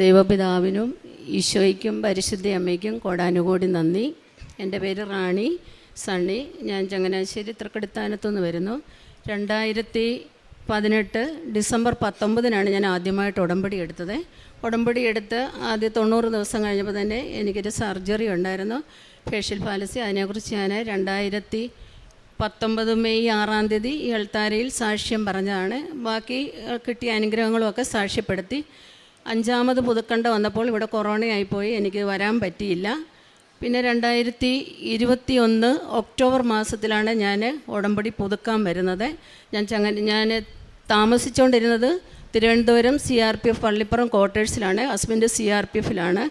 ദൈവപിതാവിനും ഈശോയ്ക്കും പരിശുദ്ധ അമ്മയ്ക്കും കോടാനുകോടി നന്ദി. എന്റെ പേര് റാണി സണ്ണി ഞാൻ ചങ്ങനാശ്ശേരി തൃക്കടിത്താനത്തുനിന്ന് വരുന്നു. രണ്ടായിരത്തി പതിനെട്ട് ഡിസംബർ പത്തൊമ്പതിനാണ് ഞാൻ ആദ്യമായിട്ട് ഉടമ്പടി എടുത്തത്. ഉടമ്പടി എടുത്ത് ആദ്യ തൊണ്ണൂറ് ദിവസം കഴിഞ്ഞപ്പോൾ തന്നെ എനിക്കൊരു സർജറി ഉണ്ടായിരുന്നു. ഫേഷ്യൽ പാലസി അതിനെക്കുറിച്ച് ഞാൻ രണ്ടായിരത്തി പത്തൊമ്പത് മെയ് ആറാം തീയതി ഈ എൾത്താരയിൽ സാക്ഷ്യം പറഞ്ഞതാണ്. ബാക്കി കിട്ടിയ അനുഗ്രഹങ്ങളുമൊക്കെ സാക്ഷ്യപ്പെടുത്തി. അഞ്ചാമത് പുതുക്കണ്ട വന്നപ്പോൾ ഇവിടെ കൊറോണയായിപ്പോയി എനിക്ക് വരാൻ പറ്റിയില്ല. പിന്നെ രണ്ടായിരത്തി ഇരുപത്തി ഒന്ന് ഒക്ടോബർ മാസത്തിലാണ് ഞാൻ ഉടമ്പടി പുതുക്കാൻ വരുന്നത്. ഞാൻ ചങ്ങ ഞാൻ താമസിച്ചുകൊണ്ടിരുന്നത് Thiruvananthapuram C R P F Pallippuram ക്വാർട്ടേഴ്സിലാണ് husband C R P എഫിലാണ്.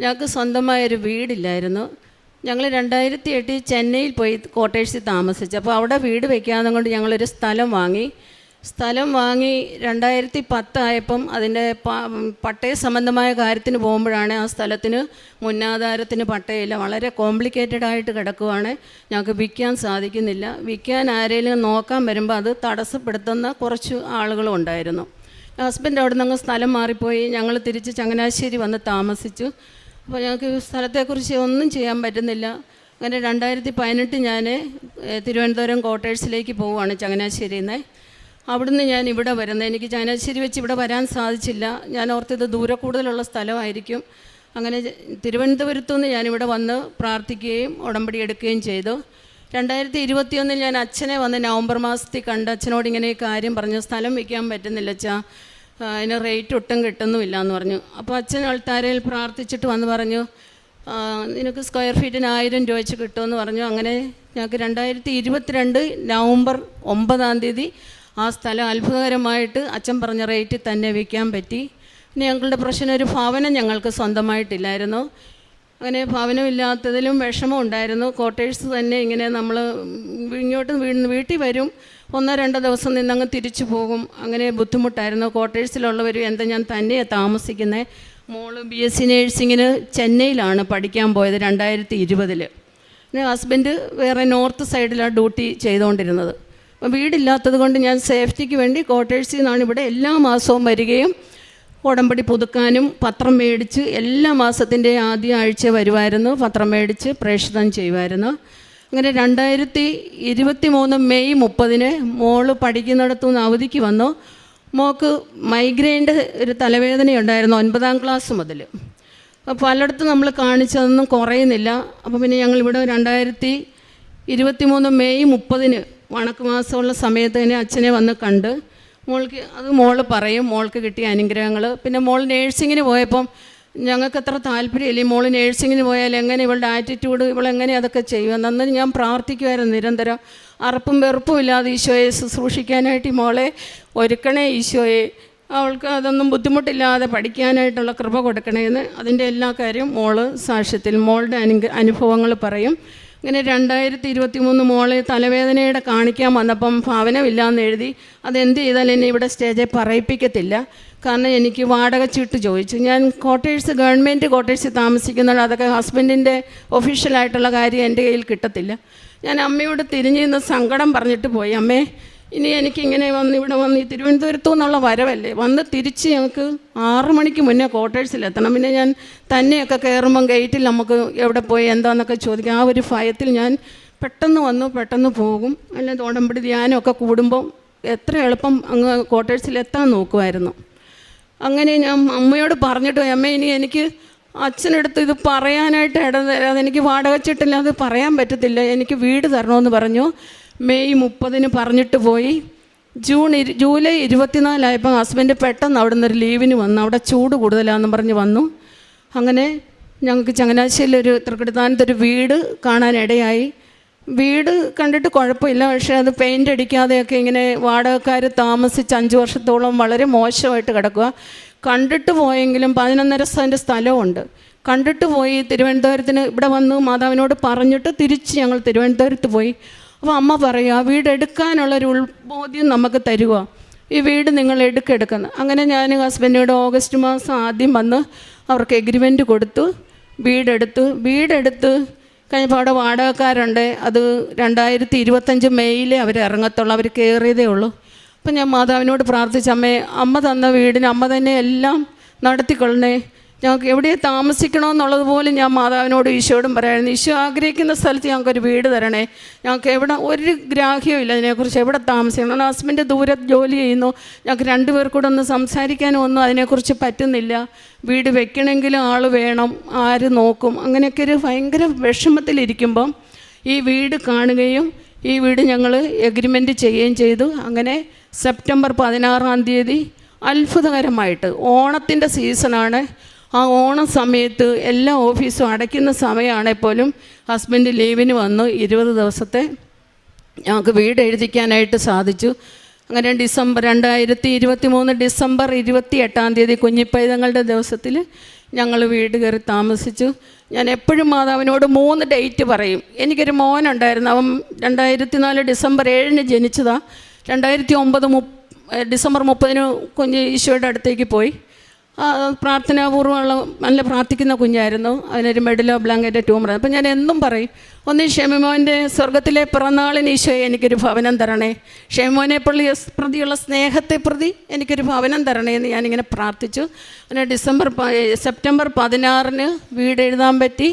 ഞങ്ങൾക്ക് സ്വന്തമായൊരു വീടില്ലായിരുന്നു. ഞങ്ങൾ രണ്ടായിരത്തി എട്ടിൽ ചെന്നൈയിൽ പോയി ക്വാർട്ടേഴ്സിൽ താമസിച്ചു. അപ്പോൾ അവിടെ വീട് വയ്ക്കാതെ കൊണ്ട് ഞങ്ങളൊരു സ്ഥലം വാങ്ങി. സ്ഥലം വാങ്ങി രണ്ടായിരത്തി പത്തായപ്പം അതിന്റെ പട്ടയ സംബന്ധമായ കാര്യത്തിന് പോകുമ്പോഴാണ് ആ സ്ഥലത്തിന് മുന്നാധാരത്തിന് പട്ടയമില്ല. വളരെ കോംപ്ലിക്കേറ്റഡ് ആയിട്ട് കിടക്കുവാണ്. ഞങ്ങൾക്ക് വിൽക്കാൻ സാധിക്കുന്നില്ല. വിൽക്കാൻ ആരെങ്കിലും നോക്കാൻ വരുമ്പോൾ അത് തടസ്സപ്പെടുത്തുന്ന കുറച്ച് ആളുകളും ഉണ്ടായിരുന്നു. ഹസ്ബൻഡ് അവിടെ നിന്ന് സ്ഥലം മാറിപ്പോയി. ഞങ്ങൾ തിരിച്ച് ചങ്ങനാശ്ശേരി വന്ന് താമസിച്ചു. അപ്പോൾ ഞങ്ങൾക്ക് സ്ഥലത്തെക്കുറിച്ച് ഒന്നും ചെയ്യാൻ പറ്റുന്നില്ല. അങ്ങനെ രണ്ടായിരത്തി പതിനെട്ട് ഞാൻ തിരുവനന്തപുരം ക്വാർട്ടേഴ്സിലേക്ക് പോവുകയാണ് ചങ്ങനാശ്ശേരിയിൽ നിന്ന് അവിടുന്ന് ഞാൻ ഇവിടെ വരുന്നത്. എനിക്ക് ചങ്ങനാശ്ശേരി വെച്ച് ഇവിടെ വരാൻ സാധിച്ചില്ല. ഞാൻ ഓർത്തത് ദൂരെ കൂടുതലുള്ള സ്ഥലമായിരിക്കും. അങ്ങനെ തിരുവനന്തപുരത്തു നിന്ന് ഞാനിവിടെ വന്ന് പ്രാർത്ഥിക്കുകയും ഉടമ്പടി എടുക്കുകയും ചെയ്തു. രണ്ടായിരത്തി ഇരുപത്തിയൊന്നിൽ ഞാൻ അച്ഛനെ വന്ന് നവംബർ മാസത്തിൽ കണ്ട് അച്ഛനോട് ഇങ്ങനെ കാര്യം പറഞ്ഞു സ്ഥലം വയ്ക്കാൻ പറ്റുന്നില്ല അച്ഛാ. അതിന് റേറ്റ് ഒട്ടും കിട്ടുന്നുമില്ല എന്ന് പറഞ്ഞു. അപ്പോൾ അച്ഛൻ അൾത്താരയിൽ പ്രാർത്ഥിച്ചിട്ട് വന്ന് പറഞ്ഞു നിനക്ക് സ്ക്വയർ ഫീറ്റിന് ആയിരം രൂപ വെച്ച് കിട്ടുമെന്ന് പറഞ്ഞു. അങ്ങനെ ഞങ്ങൾക്ക് രണ്ടായിരത്തി ഇരുപത്തിരണ്ട് നവംബർ ഒമ്പതാം തീയതി ആ സ്ഥലം അത്ഭുതകരമായിട്ട് അച്ഛൻ പറഞ്ഞ റേറ്റിൽ തന്നെ വിൽക്കാൻ പറ്റി. പിന്നെ ഞങ്ങളുടെ പ്രശ്നം ഒരു ഭവനം ഞങ്ങൾക്ക് സ്വന്തമായിട്ടില്ലായിരുന്നു. അങ്ങനെ ഭവനമില്ലാത്തതിലും വിഷമം ഉണ്ടായിരുന്നു. ക്വാർട്ടേഴ്സ് തന്നെ ഇങ്ങനെ നമ്മൾ ഇങ്ങോട്ട് വീട്ടിൽ വരും. ഒന്നോ രണ്ടോ ദിവസം നിന്നങ്ങ് തിരിച്ചു പോകും. അങ്ങനെ ബുദ്ധിമുട്ടായിരുന്നു. ക്വാർട്ടേഴ്സിലുള്ളവർ എന്താ ഞാൻ തന്നെയാണ് താമസിക്കുന്നത് മോൾ ബി എസ് സി നേഴ്സിങ്ങിന് ചെന്നൈയിലാണ് പഠിക്കാൻ പോയത് രണ്ടായിരത്തി ഇരുപതിൽ പിന്നെ ഹസ്ബൻഡ് വേറെ നോർത്ത് സൈഡിലാണ് ഡ്യൂട്ടി ചെയ്തുകൊണ്ടിരുന്നത് വീടില്ലാത്തത് കൊണ്ട് ഞാൻ സേഫ്റ്റിക്ക് വേണ്ടി ക്വാർട്ടേഴ്സിൽ നിന്നാണ് ഇവിടെ എല്ലാ മാസവും വരികയും ഉടമ്പടി പുതുക്കാനും പത്രം മേടിച്ച് എല്ലാ മാസത്തിന്റെ ആദ്യ ആഴ്ച വരുമായിരുന്നു പത്രം മേടിച്ച് പ്രേക്ഷിതം ചെയ്യുമായിരുന്നു അങ്ങനെ രണ്ടായിരത്തി ഇരുപത്തി മൂന്ന് മെയ് മുപ്പതിന് മോൾ പഠിക്കുന്നിടത്തു നിന്ന് അവധിക്ക് വന്നു. മോക്ക് മൈഗ്രെയിന്റെ ഒരു തലവേദനയുണ്ടായിരുന്നു ഒൻപതാം ക്ലാസ് മുതൽ അപ്പോൾ പലയിടത്തും നമ്മൾ കാണിച്ചതൊന്നും കുറയുന്നില്ല. അപ്പോൾ പിന്നെ ഞങ്ങളിവിടെ രണ്ടായിരത്തി ഇരുപത്തി മൂന്ന് മെയ് മുപ്പതിന് വണക്ക് മാസമുള്ള സമയത്ത് തന്നെ അച്ഛനെ വന്ന് കണ്ട് മോൾക്ക് അത് മോൾ പറയും മോൾക്ക് കിട്ടിയ അനുഗ്രഹങ്ങൾ പിന്നെ മോൾ നേഴ്സിങ്ങിന് പോയപ്പം ഞങ്ങൾക്ക് അത്ര താല്പര്യമില്ല. ഈ മോൾ നേഴ്സിങ്ങിന് പോയാൽ എങ്ങനെ ഇവളുടെ ആറ്റിറ്റ്യൂഡ് ഇവളെങ്ങനെ അതൊക്കെ ചെയ്യും? അന്ന് ഞാൻ പ്രാർത്ഥിക്കുമായിരുന്നു നിരന്തരം. അറപ്പും വെറുപ്പും ഇല്ലാതെ ഈശോയെ ശുശ്രൂഷിക്കാനായിട്ട് ഈ മോളെ ഒരുക്കണേ ഈശോയെ. അവൾക്ക് അതൊന്നും ബുദ്ധിമുട്ടില്ലാതെ പഠിക്കാനായിട്ടുള്ള കൃപ കൊടുക്കണേന്ന് അതിന്റെ എല്ലാ കാര്യവും മോൾ സാക്ഷ്യത്തിൽ മോളുടെ അനു അനുഭവങ്ങൾ പറയും. ഇങ്ങനെ രണ്ടായിരത്തി ഇരുപത്തി മൂന്ന് മോളെ തലവേദനയുടെ കാണിക്കാൻ വന്നപ്പം ഭവനമില്ലാന്ന് എഴുതി അതെന്ത് ചെയ്താലും എന്നെ ഇവിടെ സ്റ്റേജിൽ പറയിപ്പിക്കത്തില്ല. കാരണം എനിക്ക് വാടക ചീട്ട് ചോദിച്ചു. ഞാൻ ക്വാർട്ടേഴ്സ് ഗവൺമെന്റ് ക്വാർട്ടേഴ്സിൽ താമസിക്കുന്നുണ്ട്. അതൊക്കെ ഹസ്ബൻഡിന്റെ ഒഫീഷ്യലായിട്ടുള്ള കാര്യം എന്റെ കയ്യിൽ കിട്ടത്തില്ല. ഞാൻ അമ്മയോട് തിരിഞ്ഞു സങ്കടം പറഞ്ഞിട്ട് പോയി. അമ്മേ ഇനി എനിക്കിങ്ങനെ വന്ന് ഇവിടെ വന്ന് ഈ തിരുവനന്തപുരത്തു നിന്നുള്ള വരവല്ലേ? വന്ന് തിരിച്ച് ഞങ്ങൾക്ക് ആറ് മണിക്ക് മുന്നേ ക്വാർട്ടേഴ്സിലെത്തണം. പിന്നെ ഞാൻ തന്നെയൊക്കെ കയറുമ്പം ഗേറ്റിൽ നമുക്ക് എവിടെ പോയി എന്താണെന്നൊക്കെ ചോദിക്കാം. ആ ഒരു ഭയത്തിൽ ഞാൻ പെട്ടെന്ന് വന്നു പെട്ടെന്ന് പോകും. അല്ലെങ്കിൽ തോടമ്പടി ധ്യാനമൊക്കെ കൂടുമ്പം എത്ര എളുപ്പം അങ്ങ് ക്വാർട്ടേഴ്സിലെത്താൻ നോക്കുമായിരുന്നു അങ്ങനെ ഞാൻ അമ്മയോട് പറഞ്ഞിട്ട് അമ്മ ഇനി എനിക്ക് അച്ഛനടുത്ത് ഇത് പറയാനായിട്ട് ഇടതരാതെ എനിക്ക് വാടക അത് പറയാൻ പറ്റത്തില്ല. എനിക്ക് വീട് തരണമെന്ന് പറഞ്ഞു. മെയ് മുപ്പതിന് പറഞ്ഞിട്ട് പോയി. ജൂൺ ജൂലൈ ഇരുപത്തിനാലായപ്പോൾ ഹസ്ബൻഡ് പെട്ടെന്ന് അവിടെ നിന്നൊരു ലീവിന് വന്നു. അവിടെ ചൂട് കൂടുതലാണെന്ന് പറഞ്ഞ് വന്നു. അങ്ങനെ ഞങ്ങൾക്ക് ചങ്ങനാശ്ശേരിയിൽ ഒരു തൃക്കടിത്താനത്ത് ഒരു വീട് കാണാനിടയായി വീട് കണ്ടിട്ട് കുഴപ്പമില്ല. പക്ഷേ അത് പെയിന്റ് അടിക്കാതെയൊക്കെ ഇങ്ങനെ വാടകക്കാർ താമസിച്ച് അഞ്ച് വർഷത്തോളം വളരെ മോശമായിട്ട് കിടക്കുക. കണ്ടിട്ട് പോയെങ്കിലും പതിനൊന്നര സെന്റ് സ്ഥലമുണ്ട് കണ്ടിട്ട് പോയി തിരുവനന്തപുരത്തിന് ഇവിടെ വന്ന് മാതാവിനോട് പറഞ്ഞിട്ട് തിരിച്ച് ഞങ്ങൾ തിരുവനന്തപുരത്ത് പോയി. അപ്പോൾ അമ്മ പറയുക ആ വീട് എടുക്കാനുള്ളൊരു ഉൾബോധ്യം നമുക്ക് തരുക ഈ വീട് നിങ്ങൾ എടുക്കെടുക്കുന്നു. അങ്ങനെ ഞാൻ ഹസ്ബൻഡിനോട് ഓഗസ്റ്റ് മാസം ആദ്യം വന്ന് അവർക്ക് എഗ്രിമെന്റ് കൊടുത്തു. വീടെടുത്തു. വീടെടുത്ത് കഴിഞ്ഞപ്പോൾ അവിടെ വാടകക്കാരുണ്ട്. അത് രണ്ടായിരത്തി ഇരുപത്തഞ്ച് മെയ്യിലേ അവർ ഇറങ്ങത്തുള്ളൂ. അവർ കയറിയതേ ഉള്ളൂ. അപ്പം ഞാൻ മാതാവിനോട് പ്രാർത്ഥിച്ച അമ്മ തന്ന വീടിന് അമ്മ തന്നെ എല്ലാം നടത്തിക്കൊള്ളണേ. ഞങ്ങൾക്ക് എവിടെ താമസിക്കണമെന്നുള്ളത് പോലും ഞാൻ മാതാവിനോട് ഈശോയോടും പറയായിരുന്നു ഈശോ ആഗ്രഹിക്കുന്ന സ്ഥലത്ത് ഞങ്ങൾക്കൊരു വീട് തരണേ. ഞങ്ങൾക്ക് എവിടെ ഒരു ഗ്രാഹ്യവും ഇല്ല അതിനെക്കുറിച്ച്. എവിടെ താമസിക്കണം? ഹസ്ബൻഡ് ദൂരെ ജോലി ചെയ്യുന്നു. ഞങ്ങൾക്ക് രണ്ടുപേർക്കൂടെ ഒന്ന് സംസാരിക്കാനും ഒന്നും അതിനെക്കുറിച്ച് പറ്റുന്നില്ല. വീട് വെക്കണമെങ്കിലും ആൾ വേണം. ആര് നോക്കും? അങ്ങനെയൊക്കെ ഒരു ഭയങ്കര വിഷമത്തിലിരിക്കുമ്പം ഈ വീട് കാണുകയും ഈ വീട് ഞങ്ങൾ എഗ്രിമെന്റ് ചെയ്യുകയും ചെയ്തു. അങ്ങനെ സെപ്റ്റംബർ പതിനാറാം തീയതി അത്ഭുതകരമായിട്ട് ഓണത്തിന്റെ സീസണാണ് ആ ഓണം സമയത്ത് എല്ലാ ഓഫീസും അടയ്ക്കുന്ന സമയമാണെങ്കിൽ പോലും ഹസ്ബൻഡ് ലീവിന് വന്നു ഇരുപത് ദിവസത്തെ ഞങ്ങൾക്ക് വീട് എഴുതിക്കാനായിട്ട് സാധിച്ചു. അങ്ങനെ ഡിസംബർ രണ്ടായിരത്തി ഇരുപത്തി മൂന്ന് ഡിസംബർ ഇരുപത്തി എട്ടാം തീയതി കുഞ്ഞിപ്പൈതങ്ങളുടെ ദിവസത്തിൽ ഞങ്ങൾ വീട് കയറി താമസിച്ചു. ഞാൻ എപ്പോഴും മാതാവിനോട് മൂന്ന് ഡേറ്റ് പറയും. എനിക്കൊരു മോനുണ്ടായിരുന്നു. അവൻ രണ്ടായിരത്തി നാല് ഡിസംബർ ഏഴിന് ജനിച്ചതാണ് രണ്ടായിരത്തി ഒമ്പത് മുപ്പ് ഡിസംബർ മുപ്പതിന് കുഞ്ഞ് ഈശോയുടെ അടുത്തേക്ക് പോയി. പ്രാർത്ഥനാപൂർവമുള്ള നല്ല പ്രാർത്ഥിക്കുന്ന കുഞ്ഞായിരുന്നു. അതിനൊരു മെഡലോ ബ്ലാങ്കറ്റോ ട്യൂമർ അപ്പം ഞാൻ എന്നും പറയും ഒന്ന് ഷെമിമോന്റെ സ്വർഗത്തിലെ പിറന്നാളിന് ഈശോയെ എനിക്കൊരു ഭവനം തരണേ. ഷെമിമോനെ പള്ളി പ്രതിയുള്ള സ്നേഹത്തെ പ്രതി എനിക്കൊരു ഭവനം തരണേ എന്ന് ഞാനിങ്ങനെ പ്രാർത്ഥിച്ചു. അങ്ങനെ ഡിസംബർ സെപ്റ്റംബർ പതിനാറിന് വീട് എഴുതാൻ പറ്റി.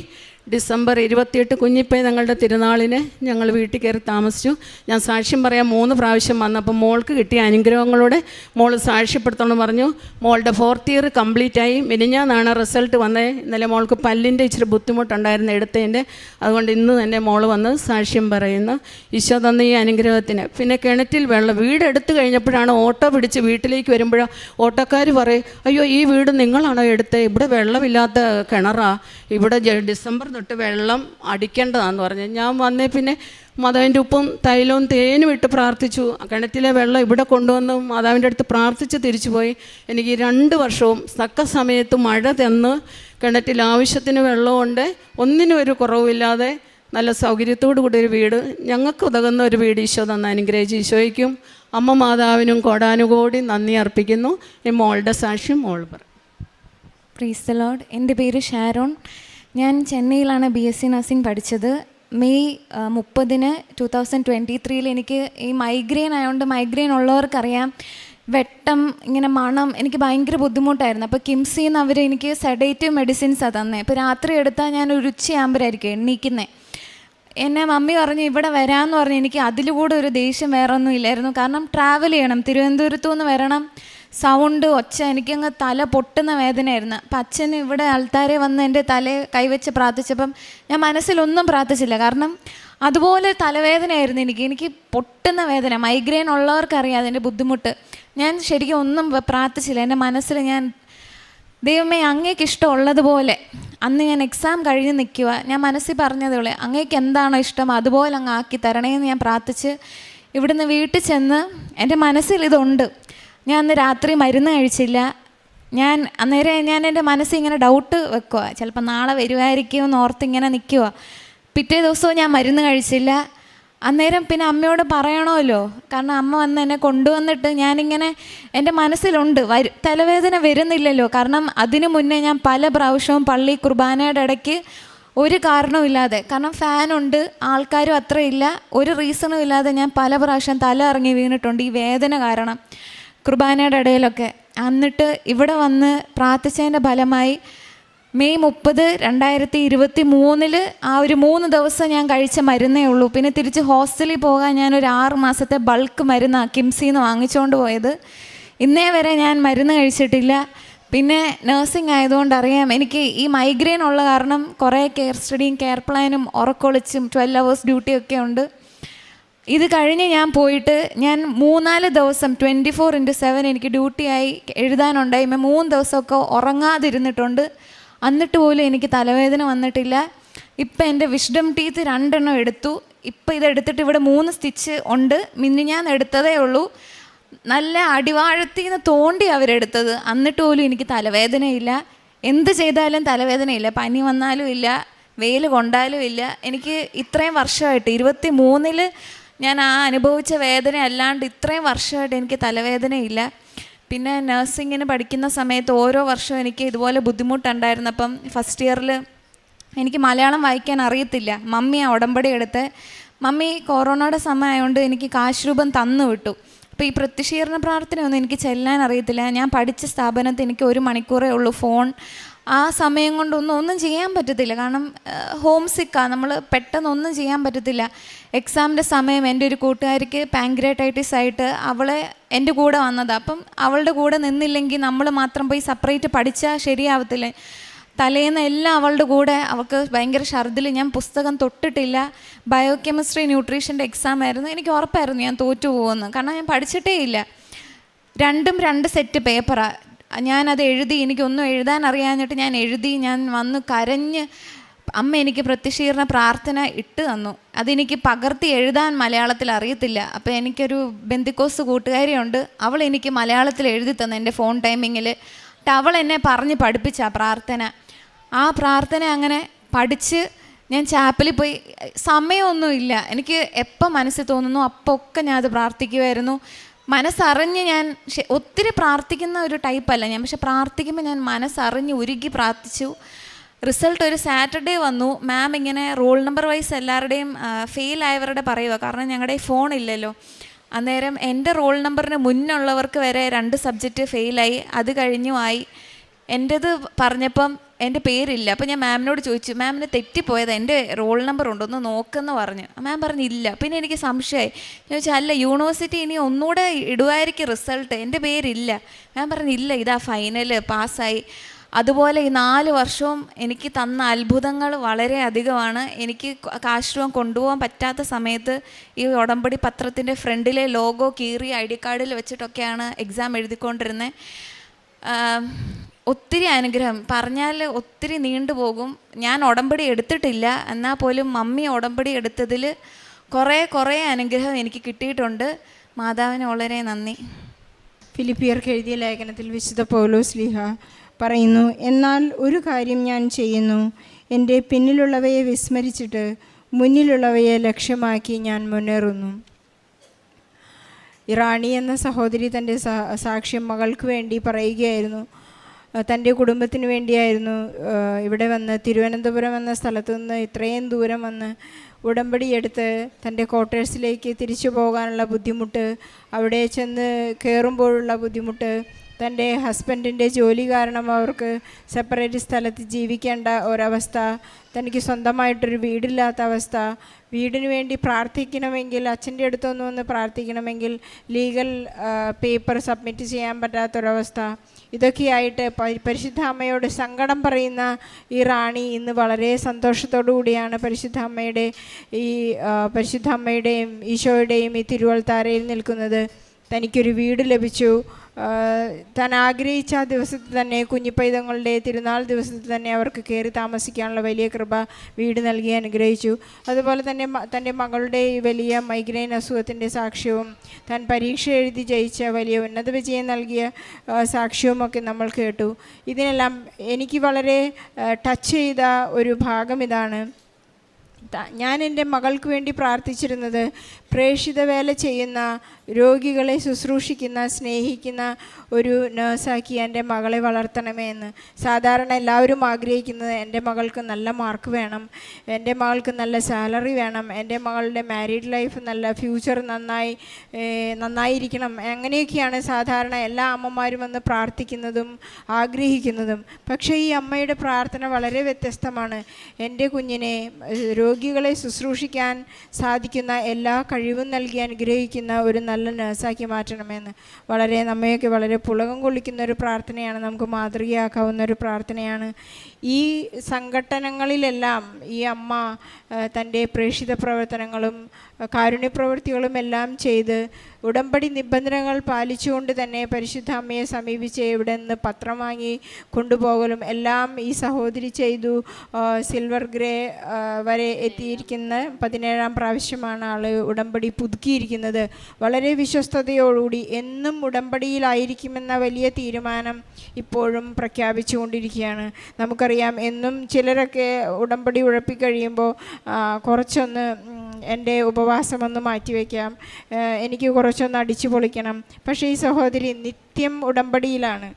ഡിസംബർ ഇരുപത്തിയെട്ട് കുഞ്ഞിപ്പേ ഞങ്ങളുടെ തിരുനാളിന് ഞങ്ങൾ വീട്ടിൽ കയറി താമസിച്ചു. ഞാൻ സാക്ഷ്യം പറയാൻ മൂന്ന് പ്രാവശ്യം വന്നപ്പോൾ മോൾക്ക് കിട്ടിയ അനുഗ്രഹങ്ങളോടെ മോൾ സാക്ഷ്യപ്പെടുത്തണമെന്ന് പറഞ്ഞു. മോളുടെ ഫോർത്ത് ഇയർ കംപ്ലീറ്റ് ആയി. മിനിഞ്ഞാന്നാണ് റിസൾട്ട് വന്നത് ഇന്നലെ മോൾക്ക് പല്ലിന്റെ ഇച്ചിരി ബുദ്ധിമുട്ടുണ്ടായിരുന്നു എടുത്തതിന്റെ. അതുകൊണ്ട് ഇന്ന് തന്നെ മോൾ വന്ന് സാക്ഷ്യം പറയുന്നു. ഈശോ തന്ന ഈ അനുഗ്രഹത്തിന്. പിന്നെ കിണറ്റിൽ വെള്ളം വീട് എടുത്തു കഴിഞ്ഞപ്പോഴാണ് ഓട്ടോ പിടിച്ച് വീട്ടിലേക്ക് വരുമ്പോഴോ ഓട്ടോക്കാർ പറയും അയ്യോ ഈ വീട് നിങ്ങളാണോ എടുത്തത് ഇവിടെ വെള്ളമില്ലാത്ത കിണറാണ് ഇവിടെ ഡിസംബർ തൊട്ട് വെള്ളം അടിക്കേണ്ടതാന്ന് പറഞ്ഞു. ഞാൻ വന്നേ പിന്നെ മാതാവിന്റെ ഉപ്പും തൈലവും തേനും ഇട്ട് പ്രാർത്ഥിച്ചു. കിണറ്റിലെ വെള്ളം ഇവിടെ കൊണ്ടുവന്ന് മാതാവിന്റെ അടുത്ത് പ്രാർത്ഥിച്ച് തിരിച്ചുപോയി. എനിക്ക് രണ്ട് വർഷവും തക്ക സമയത്ത് മഴ തന്ന് കിണറ്റിൽ ആവശ്യത്തിന് വെള്ളമുണ്ട്. ഒന്നിനും ഒരു കുറവില്ലാതെ നല്ല സൗകര്യത്തോടു കൂടി ഒരു വീട്. ഞങ്ങൾക്ക് ഉതകുന്ന ഒരു വീട് ഈശോ തന്ന അനുഗ്രഹിച്ച് ഈശോയ്ക്കും. അമ്മ മാതാവിനും കോടാനുകോടി നന്ദി അർപ്പിക്കുന്നു. മോളുടെ സാക്ഷ്യം മോൾ പറ. പ്രീസ് ലോഡ് എന്റെ പേര് ഷാരോൺ. ഞാൻ ചെന്നൈയിലാണ് ബി എസ് സി നഴ്സിംഗ് പഠിച്ചത്. മെയ് മുപ്പതിന് ടു തൗസൻഡ് ട്വന്റി ത്രീയിൽ എനിക്ക് ഈ മൈഗ്രെയിൻ ആയതുകൊണ്ട് മൈഗ്രെയിൻ ഉള്ളവർക്കറിയാം. വെട്ടം ഇങ്ങനെ മണം എനിക്ക് ഭയങ്കര ബുദ്ധിമുട്ടായിരുന്നു. അപ്പോൾ കിംസിൽ നിന്ന് അവർ എനിക്ക് സെഡേറ്റീവ് മെഡിസിൻസാണ് തന്നെ. ഇപ്പോൾ രാത്രി എടുത്താൽ ഞാൻ ഒരു ഉച്ചയാകുമ്പോഴായിരിക്കും എണ്ണീക്കുന്നത് എന്നെ മമ്മി പറഞ്ഞു ഇവിടെ വരാമെന്ന് പറഞ്ഞു എനിക്ക് അതിലൂടെ ഒരു ദേഷ്യം വേറെ ഒന്നും ഇല്ലായിരുന്നു. കാരണം ട്രാവൽ ചെയ്യണം. തിരുവനന്തപുരത്തു നിന്ന് വരണം. സൗണ്ട് ഒച്ച എനിക്കങ്ങ് തല പൊട്ടുന്ന വേദനയായിരുന്നു. അപ്പം അച്ഛൻ ഇവിടെ ആൾക്കാരെ വന്ന് എന്റെ തലയെ കൈവച്ച് പ്രാർത്ഥിച്ചപ്പം ഞാൻ മനസ്സിലൊന്നും പ്രാർത്ഥിച്ചില്ല. കാരണം അതുപോലെ തലവേദനയായിരുന്നു എനിക്ക്. എനിക്ക് പൊട്ടുന്ന വേദന മൈഗ്രെയിൻ ഉള്ളവർക്കറിയാം അതിന്റെ ബുദ്ധിമുട്ട്. ഞാൻ ശരിക്കും ഒന്നും പ്രാർത്ഥിച്ചില്ല. എന്റെ മനസ്സിൽ ഞാൻ ദൈവമേ അങ്ങേക്ക് ഇഷ്ടമുള്ളതുപോലെ അന്ന് ഞാൻ എക്സാം കഴിഞ്ഞ് നിൽക്കുക. ഞാൻ മനസ്സിൽ പറഞ്ഞതേ ഉള്ളൂ അങ്ങേക്ക് എന്താണോ ഇഷ്ടം അതുപോലെ അങ്ങ് ആക്കി തരണേ എന്ന് ഞാൻ പ്രാർത്ഥിച്ച് ഇവിടുന്ന് വീട്ടിൽ ചെന്ന് എന്റെ മനസ്സിൽ ഇതുണ്ട്. ഞാൻ അന്ന് രാത്രി മരുന്ന് കഴിച്ചില്ല. ഞാൻ അന്നേരം ഞാൻ എന്റെ മനസ്സിൽ ഇങ്ങനെ ഡൗട്ട് വെക്കുക ചിലപ്പോൾ നാളെ വരുമായിരിക്കും എന്ന് ഓർത്ത് ഇങ്ങനെ നിൽക്കുക പിറ്റേ ദിവസവും ഞാൻ മരുന്ന് കഴിച്ചില്ല. അന്നേരം പിന്നെ അമ്മയോട് പറയണമല്ലോ. കാരണം അമ്മ വന്ന് എന്നെ കൊണ്ടുവന്നിട്ട് ഞാനിങ്ങനെ എന്റെ മനസ്സിലുണ്ട്. വരു തലവേദന വരുന്നില്ലല്ലോ. കാരണം അതിനു മുന്നേ ഞാൻ പല പ്രാവശ്യവും പള്ളി കുർബാനയുടെ ഇടയ്ക്ക് ഒരു കാരണവുമില്ലാതെ കാരണം ഫാനുണ്ട് ആൾക്കാരും അത്രയില്ല. ഒരു റീസണും ഇല്ലാതെ ഞാൻ പല പ്രാവശ്യം തല ഇറങ്ങി വീണിട്ടുണ്ട്. ഈ വേദന കാരണം. കുർബാനയുടെ ഇടയിലൊക്കെ. എന്നിട്ട് ഇവിടെ വന്ന് പ്രാർത്ഥിച്ചതിന്റെ ഫലമായി മെയ് മുപ്പത് രണ്ടായിരത്തി ഇരുപത്തി മൂന്നിൽ ആ ഒരു മൂന്ന് ദിവസം ഞാൻ കഴിച്ച മരുന്നേ ഉള്ളൂ. പിന്നെ തിരിച്ച് ഹോസ്റ്റലിൽ പോകാൻ ഞാൻ ഒരു ആറ് മാസത്തെ ബൾക്ക് മരുന്ന് കിംസിൽ നിന്ന് വാങ്ങിച്ചുകൊണ്ട് പോയത്. ഇന്നേ വരെ ഞാൻ മരുന്ന് കഴിച്ചിട്ടില്ല. പിന്നെ നഴ്സിംഗ് ആയതുകൊണ്ട് അറിയാം എനിക്ക് ഈ മൈഗ്രെയിൻ ഉള്ള കാരണം കുറേ കെയർ സ്റ്റഡിയും കെയർ പ്ലാനും ഉറക്കൊളിച്ചും ട്വൽവ് അവേഴ്സ് ഡ്യൂട്ടിയൊക്കെ ഉണ്ട്. ഇത് കഴിഞ്ഞ് ഞാൻ പോയിട്ട് ഞാൻ മൂന്നാൽ ദിവസം ട്വന്റി ഫോർ ഇന്റു സെവൻ എനിക്ക് ഡ്യൂട്ടിയായി എഴുതാനുണ്ടായി. മൂന്ന് ദിവസമൊക്കെ ഉറങ്ങാതിരുന്നിട്ടുണ്ട്. എന്നിട്ട് പോലും എനിക്ക് തലവേദന വന്നിട്ടില്ല. ഇപ്പം എന്റെ വിഷ്ഡം ടീത്ത് രണ്ടെണ്ണം എടുത്തു. ഇപ്പം ഇതെടുത്തിട്ട് ഇവിടെ മൂന്ന് സ്റ്റിച്ച് ഉണ്ട്. മിന്നി ഞാൻ എടുത്തതേ ഉള്ളൂ. നല്ല അടിവാഴത്തിൽ നിന്ന് തോണ്ടി അവരെടുത്തത്. എന്നിട്ട് പോലും എനിക്ക് തലവേദനയില്ല. എന്ത് ചെയ്താലും തലവേദനയില്ല. പനി വന്നാലും ഇല്ല. വെയിൽ കൊണ്ടാലും ഇല്ല. എനിക്ക് ഇത്രയും വർഷമായിട്ട് ഇരുപത്തി മൂന്നിൽ ഞാൻ ആ അനുഭവിച്ച വേദന അല്ലാണ്ട് ഇത്രയും വർഷമായിട്ട് എനിക്ക് തലവേദനയില്ല. പിന്നെ നഴ്സിങ്ങിന് പഠിക്കുന്ന സമയത്ത് ഓരോ വർഷവും എനിക്ക് ഇതുപോലെ ബുദ്ധിമുട്ടുണ്ടായിരുന്നപ്പം ഫസ്റ്റ് ഇയറിൽ എനിക്ക് മലയാളം വായിക്കാൻ അറിയത്തില്ല. മമ്മിയാണ് ഉടമ്പടി എടുത്ത് മമ്മി കൊറോണയുടെ സമയമായതുകൊണ്ട് എനിക്ക് കാശ് രൂപം തന്നു വിട്ടു. അപ്പോൾ ഈ പ്രത്യക്ഷീകരണ പ്രാർത്ഥനയൊന്നും എനിക്ക് ചെല്ലാൻ അറിയത്തില്ല. ഞാൻ പഠിച്ച സ്ഥാപനത്തിൽ എനിക്ക് ഒരു മണിക്കൂറേ ഉള്ളൂ ഫോൺ. ആ സമയം കൊണ്ടൊന്നും ഒന്നും ചെയ്യാൻ പറ്റത്തില്ല. കാരണം ഹോം സിക്കാണ് നമ്മൾ പെട്ടെന്ന് ഒന്നും ചെയ്യാൻ പറ്റത്തില്ല. എക്സാമിന്റെ സമയം എന്റെ ഒരു കൂട്ടുകാരിക്ക് പാങ്ക്രേറ്റൈറ്റിസ് ആയിട്ട് അവളെ എന്റെ കൂടെ വന്നതാണ് അപ്പം അവളുടെ കൂടെ നിന്നില്ലെങ്കിൽ നമ്മൾ മാത്രം പോയി സെപ്പറേറ്റ് പഠിച്ചാൽ ശരിയാവത്തില്ല? തലേന്ന് എല്ലാം അവളുടെ കൂടെ. അവൾക്ക് ഭയങ്കര ഛർദിൽ ഞാൻ പുസ്തകം തൊട്ടിട്ടില്ല. ബയോ കെമിസ്ട്രി ന്യൂട്രീഷന്റെ എക്സാം ആയിരുന്നു. എനിക്ക് ഉറപ്പായിരുന്നു ഞാൻ തോറ്റു പോകുമെന്ന് കാരണം ഞാൻ പഠിച്ചിട്ടേ ഇല്ല. രണ്ടും രണ്ട് സെറ്റ് പേപ്പറാണ് ഞാനത് എഴുതി എനിക്കൊന്നും എഴുതാൻ അറിയാഞ്ഞിട്ട് ഞാൻ എഴുതി ഞാൻ വന്ന് കരഞ്ഞ് അമ്മ എനിക്ക് പ്രത്യക്ഷീകരണ പ്രാർത്ഥന ഇട്ട് തന്നു. അതെനിക്ക് പകർത്തി എഴുതാൻ മലയാളത്തിൽ അറിയത്തില്ല. അപ്പോൾ എനിക്കൊരു ബന്ധുക്കോസ് കൂട്ടുകാരിയുണ്ട്. അവൾ എനിക്ക് മലയാളത്തിൽ എഴുതി തന്നു എന്റെ ഫോൺ ടൈമിങ്ങിൽ അവൾ എന്നെ പറഞ്ഞ് പഠിപ്പിച്ച പ്രാർത്ഥന. ആ പ്രാർത്ഥന അങ്ങനെ പഠിച്ച് ഞാൻ ചാപ്പലിൽ പോയി. സമയമൊന്നുമില്ല. എനിക്ക് എപ്പോൾ മനസ്സിൽ തോന്നുന്നു അപ്പോൾ ഒക്കെ ഞാൻ അത് പ്രാർത്ഥിക്കുമായിരുന്നു മനസ്സറിഞ്ഞ് ഞാൻ ഒത്തിരി പ്രാർത്ഥിക്കുന്ന ഒരു ടൈപ്പല്ല ഞാൻ. പക്ഷെ പ്രാർത്ഥിക്കുമ്പോൾ ഞാൻ മനസ്സറിഞ്ഞ് ഉരുകി പ്രാർത്ഥിച്ചു. റിസൾട്ട് ഒരു സാറ്റർഡേ വന്നു. മാം ഇങ്ങനെ റോൾ നമ്പർ വൈസ് എല്ലാവരുടെയും ഫെയിൽ ആയവരുടെ പറയുക കാരണം ഞങ്ങളുടെ ഫോൺ ഇല്ലല്ലോ. അന്നേരം എന്റെ റോൾ നമ്പറിന് മുന്നുള്ളവർക്ക് വരെ രണ്ട് സബ്ജക്റ്റ് ഫെയിലായി അത് കഴിഞ്ഞു ആയി. എന്റേത് പറഞ്ഞപ്പം എന്റെ പേരില്ല. അപ്പോൾ ഞാൻ മാമിനോട് ചോദിച്ചു മാമിന് തെറ്റിപ്പോയത് എന്റെ റോൾ നമ്പർ ഉണ്ടോ ഒന്ന് നോക്കെന്ന് പറഞ്ഞു. മാം പറഞ്ഞില്ല. പിന്നെ എനിക്ക് സംശയമായി. ചോദിച്ചാൽ അല്ല യൂണിവേഴ്സിറ്റി ഇനി ഒന്നുകൂടെ ഇടുമായിരിക്കും റിസൾട്ട്. എന്റെ പേരില്ല. മാം പറഞ്ഞില്ല ഇതാ ഫൈനൽ പാസ്സായി. അതുപോലെ ഈ നാല് വർഷവും എനിക്ക് തന്ന അത്ഭുതങ്ങൾ വളരെ അധികമാണ്. എനിക്ക് കാശ്രൂപം കൊണ്ടുപോകാൻ പറ്റാത്ത സമയത്ത് ഈ ഉടമ്പടി പത്രത്തിന്റെ ഫ്രണ്ടിലെ ലോഗോ കീറി ഐ ഡി കാർഡിൽ വെച്ചിട്ടൊക്കെയാണ് എക്സാം എഴുതിക്കൊണ്ടിരുന്നത്. ഒത്തിരി അനുഗ്രഹം. പറഞ്ഞാൽ ഒത്തിരി നീണ്ടുപോകും ഞാൻ ഉടമ്പടി എടുത്തിട്ടില്ല. എന്നാൽ പോലും മമ്മി ഉടമ്പടി എടുത്തതിൽ കുറേ കുറേ അനുഗ്രഹം എനിക്ക് കിട്ടിയിട്ടുണ്ട്. മാതാവിന് വളരെ നന്ദി. ഫിലിപ്പിയർക്ക് എഴുതിയ ലേഖനത്തിൽ വിശുദ്ധ പൗലോസ് സ്ലിഹ പറയുന്നു എന്നാൽ ഒരു കാര്യം ഞാൻ ചെയ്യുന്നു. എന്റെ പിന്നിലുള്ളവയെ വിസ്മരിച്ചിട്ട് മുന്നിലുള്ളവയെ ലക്ഷ്യമാക്കി ഞാൻ മുന്നേറുന്നു. ഇറാണി എന്ന സഹോദരി തന്റെ സാക്ഷ്യം മകൾക്ക് വേണ്ടി പറയുകയായിരുന്നു. തന്റെ കുടുംബത്തിന് വേണ്ടിയായിരുന്നു ഇവിടെ വന്ന് തിരുവനന്തപുരം എന്ന സ്ഥലത്തു നിന്ന് ഇത്രയും ദൂരം വന്ന് ഉടമ്പടി എടുത്ത് തന്റെ ക്വാർട്ടേഴ്സിലേക്ക് തിരിച്ചു പോകാനുള്ള ബുദ്ധിമുട്ട് അവിടെ ചെന്ന് കയറുമ്പോഴുള്ള ബുദ്ധിമുട്ട് തന്റെ ഹസ്ബൻഡിന്റെ ജോലി കാരണം അവർക്ക് സെപ്പറേറ്റ് സ്ഥലത്ത് ജീവിക്കേണ്ട ഒരവസ്ഥ തനിക്ക് സ്വന്തമായിട്ടൊരു വീടില്ലാത്ത അവസ്ഥ വീടിന് വേണ്ടി പ്രാർത്ഥിക്കണമെങ്കിൽ അച്ഛന്റെ അടുത്തൊന്നും വന്ന് പ്രാർത്ഥിക്കണമെങ്കിൽ ലീഗൽ പേപ്പർ സബ്മിറ്റ് ചെയ്യാൻ പറ്റാത്തൊരവസ്ഥ ഇതൊക്കെയായിട്ട് പരി- പരിശുദ്ധ അമ്മയോട് സങ്കടം പറയുന്ന ഈ റാണി ഇന്ന് വളരെ സന്തോഷത്തോടു കൂടിയാണ് പരിശുദ്ധ അമ്മയുടെ ഈ പരിശുദ്ധ അമ്മയുടെയും ഈശോയുടെയും ഈ തിരുവൾത്താരയിൽ നിൽക്കുന്നത്. തനിക്കൊരു വീട് ലഭിച്ചു. താൻ ആഗ്രഹിച്ച ആ ദിവസത്തിൽ തന്നെ കുഞ്ഞിപ്പൈതങ്ങളുടെ തിരുനാൾ ദിവസത്തിൽ തന്നെ അവർക്ക് കയറി താമസിക്കാനുള്ള വലിയ കൃപ വീട് നൽകി അനുഗ്രഹിച്ചു. അതുപോലെ തന്നെ തന്റെ മകളുടെ വലിയ മൈഗ്രെയിൻ അസുഖത്തിന്റെ സാക്ഷ്യവും താൻ പരീക്ഷ എഴുതി ജയിച്ച വലിയ ഉന്നത വിജയം നൽകിയ സാക്ഷ്യവുമൊക്കെ നമ്മൾ കേട്ടു. ഇതിനെല്ലാം എനിക്ക് വളരെ ടച്ച് ചെയ്ത ഒരു ഭാഗം ഇതാണ്. ഞാൻ എന്റെ മകൾക്ക് വേണ്ടി പ്രാർത്ഥിച്ചിരുന്നത് പ്രേക്ഷിത വേല ചെയ്യുന്ന രോഗികളെ ശുശ്രൂഷിക്കുന്ന സ്നേഹിക്കുന്ന ഒരു നേഴ്സാക്കി എന്റെ മകളെ വളർത്തണമേ എന്ന്. സാധാരണ എല്ലാവരും ആഗ്രഹിക്കുന്നത് എന്റെ മകൾക്ക് നല്ല മാർക്ക് വേണം എന്റെ മകൾക്ക് നല്ല സാലറി വേണം എന്റെ മകളുടെ മാരീഡ് ലൈഫ് നല്ല ഫ്യൂച്ചർ നന്നായി നന്നായിരിക്കണം. അങ്ങനെയൊക്കെയാണ് സാധാരണ എല്ലാ അമ്മമാരും വന്ന് പ്രാർത്ഥിക്കുന്നതും ആഗ്രഹിക്കുന്നതും. പക്ഷേ ഈ അമ്മയുടെ പ്രാർത്ഥന വളരെ വ്യത്യസ്തമാണ്. എന്റെ കുഞ്ഞിനെ രോഗികളെ ശുശ്രൂഷിക്കാൻ സാധിക്കുന്ന എല്ലാ കഴിവും നൽകി അനുഗ്രഹിക്കുന്ന ഒരു നല്ല നഴ്സാക്കി മാറ്റണമെന്ന്. വളരെ നമ്മയൊക്കെ വളരെ പുളകം കൊള്ളിക്കുന്ന ഒരു പ്രാർത്ഥനയാണ് നമുക്ക് മാതൃകയാക്കാവുന്ന ഒരു പ്രാർത്ഥനയാണ്. ഈ സംഘടനകളിലെല്ലാം ഈ അമ്മ തന്റെ പ്രേക്ഷിത പ്രവർത്തനങ്ങളും കാരുണ്യപ്രവൃത്തികളും എല്ലാം ചെയ്ത് ഉടമ്പടി നിബന്ധനകൾ പാലിച്ചുകൊണ്ട് തന്നെ പരിശുദ്ധ അമ്മയെ സമീപിച്ച് ഇവിടെ നിന്ന് പത്രം വാങ്ങി കൊണ്ടുപോകലും എല്ലാം ഈ സഹോദരി ചെയ്തു. സിൽവർ ഗ്രേ വരെ എത്തിയിരിക്കുന്ന പതിനേഴാം പ്രാവശ്യമാണ് ആൾ ഉടമ്പടി പുതുക്കിയിരിക്കുന്നത്. വളരെ വിശ്വസ്തയോടുകൂടി എന്നും ഉടമ്പടിയിലായിരിക്കുമെന്ന വലിയ തീരുമാനം ഇപ്പോഴും പ്രഖ്യാപിച്ചുകൊണ്ടിരിക്കുകയാണ്. നമുക്കറിയാം എന്നും ചിലരൊക്കെ ഉടമ്പടി ഉഴപ്പിക്കഴിയുമ്പോൾ കുറച്ചൊന്ന് എന്റെ എന്റെ ഉപവാസം ഒന്ന് മാറ്റിവെക്കാം എനിക്ക് കുറച്ചൊന്ന് അടിച്ചു പൊളിക്കണം. പക്ഷേ ഈ സഹോദരി നിത്യം ഉടമ്പടിയിലാണ്.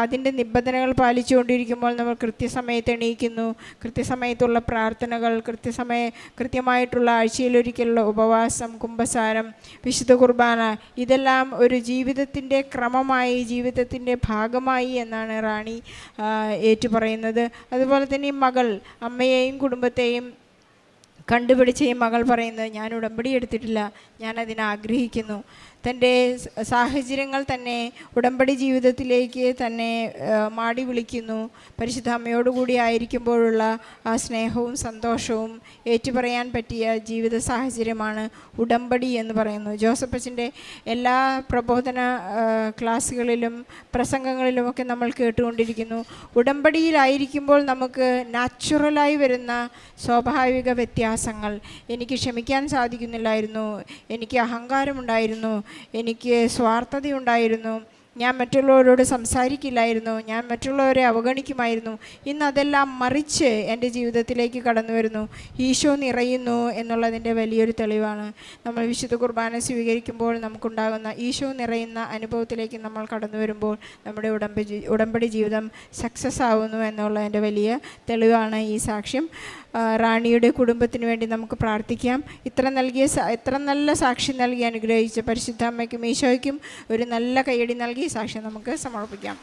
അതിന്റെ നിബന്ധനകൾ പാലിച്ചുകൊണ്ടിരിക്കുമ്പോൾ നമ്മൾ കൃത്യസമയത്ത് എണീക്കുന്നു. കൃത്യസമയത്തുള്ള പ്രാർത്ഥനകൾ കൃത്യസമയ കൃത്യമായിട്ടുള്ള ആഴ്ചയിലൊരിക്കലുള്ള ഉപവാസം കുംഭസാരം വിശുദ്ധ കുർബാന ഇതെല്ലാം ഒരു ജീവിതത്തിന്റെ ക്രമമായി ജീവിതത്തിന്റെ ഭാഗമായി എന്നാണ് റാണി ഏറ്റുപറയുന്നത്. അതുപോലെ തന്നെ മകൾ അമ്മയെയും കുടുംബത്തെയും കണ്ടുപിടിച്ച ഈ മകൾ പറയുന്നത് ഞാൻ ഉടമ്പടി എടുത്തിട്ടില്ല. ഞാൻ അതിനെ ആഗ്രഹിക്കുന്നു. തന്റെ സാഹചര്യങ്ങൾ തന്നെ ഉടമ്പടി ജീവിതത്തിലേക്ക് തന്നെ മാടി വിളിക്കുന്നു. പരിശുദ്ധ അമ്മയോടുകൂടി ആയിരിക്കുമ്പോഴുള്ള ആ സ്നേഹവും സന്തോഷവും ഏറ്റുപറയാൻ പറ്റിയ ജീവിത സാഹചര്യമാണ് ഉടമ്പടി എന്ന് പറയുന്നത്. ജോസഫ് അച്ഛന്റെ എല്ലാ പ്രബോധന ക്ലാസ്സുകളിലും പ്രസംഗങ്ങളിലുമൊക്കെ നമ്മൾ കേട്ടുകൊണ്ടിരിക്കുന്നു. ഉടമ്പടിയിലായിരിക്കുമ്പോൾ നമുക്ക് നാച്ചുറലായി വരുന്ന സ്വാഭാവിക വ്യത്യാസങ്ങൾ. എനിക്ക് ക്ഷമിക്കാൻ സാധിക്കുന്നില്ലായിരുന്നു. എനിക്ക് അഹങ്കാരമുണ്ടായിരുന്നു. എനിക്ക് സ്വാർത്ഥതയുണ്ടായിരുന്നു. ഞാൻ മറ്റുള്ളവരോട് സംസാരിക്കില്ലായിരുന്നു. ഞാൻ മറ്റുള്ളവരെ അവഗണിക്കുമായിരുന്നു. ഇന്ന് അതെല്ലാം മറിച്ച് എന്റെ ജീവിതത്തിലേക്ക് കടന്നു വരുന്നു. ഈശോ നിറയുന്നു എന്നുള്ളതിന്റെ വലിയൊരു തെളിവാണ്. നമ്മൾ വിശുദ്ധ കുർബാന സ്വീകരിക്കുമ്പോൾ നമുക്കുണ്ടാകുന്ന ഈശോ നിറയുന്ന അനുഭവത്തിലേക്ക് നമ്മൾ കടന്നു വരുമ്പോൾ നമ്മുടെ ഉടമ്പടി ഉടമ്പടി ജീവിതം സക്സസ് ആവുന്നു എന്നുള്ളതിന്റെ വലിയ തെളിവാണ് ഈ സാക്ഷ്യം. റാണിയുടെ കുടുംബത്തിന് വേണ്ടി നമുക്ക് പ്രാർത്ഥിക്കാം. ഇത്ര നൽകിയ ഇത്ര നല്ല സാക്ഷി നൽകി അനുഗ്രഹിച്ച പരിശുദ്ധ അമ്മയ്ക്കും ഈശോയ്ക്കും ഒരു നല്ല കൈയടി നൽകി സാക്ഷി നമുക്ക് സമർപ്പിക്കാം.